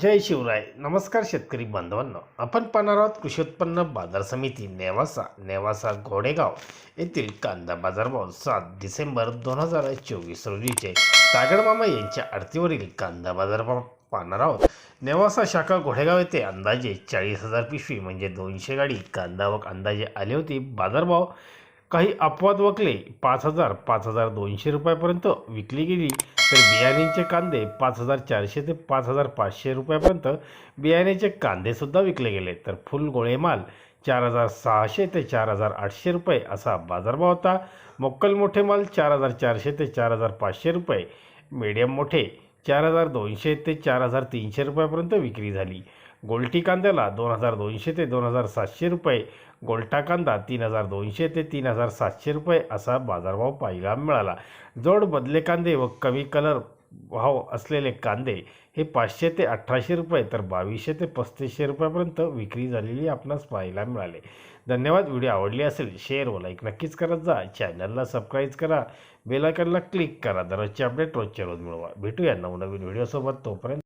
जय शिवराय. नमस्कार शेतकरी बांधवांनो. आपण पाहणार आहोत कृषी उत्पन्न बाजार समिती नेवासा नेवासा घोडेगाव येथील कांदा बाजारभाव सात डिसेंबर दोन हजार चोवीस रोजीचे. तागडमामा यांच्या आरतीवरील कांदा बाजारभाव पाहणार आहोत. नेवासा शाखा घोडेगाव येथे अंदाजे चाळीस हजार पिशवी म्हणजे दोनशे गाडी कांदा व अंदाजे आली होती. बाजारभाव काही अपवाद वकले पाच हजार पाच हजार दोनशे रुपयापर्यंत विकली गेली तर बियाण्यांचे कांदे पाच हजार चारशे ते पाच हजार पाचशे रुपयापर्यंत बियाण्याचे कांदेसुद्धा विकले गेले. तर फुल गोळे माल चार हजार सहाशे ते चार हजार आठशे रुपये असा बाजारभाव होता. मोक्कल मोठे माल चार हजार चारशे ते चार हजार पाचशे रुपये. मीडियम मोठे चार हजार दोनशे ते चार हजार तीनशे रुपयापर्यंत विक्री झाली. गोलटी कांद्याला दोन हजार दोनशे ते दोन हजार सातशे रुपये गोलटा कांदा तीन हजार दोनशे ते तीन हजार सातशे रुपये असा बाजारभाव पाहायला मिळाला. जोड बदले कांदे व कमी कलर भाव असलेले कांदे हे पाचशे ते अठराशे रुपये तर बावीसशे ते पस्तीसशे रुपयापर्यंत विक्री झालेली आपणास पाहायला मिळाले. धन्यवाद. व्हिडिओ आवडली असेल शेअर व लाईक नक्कीच करत जा. चॅनलला सबस्क्राईब करा. बेलायकनला क्लिक करा. दररोजचे अपडेट रोजच्या रोज मिळवा. भेटूया नवनवीन व्हिडिओसोबत तोपर्यंत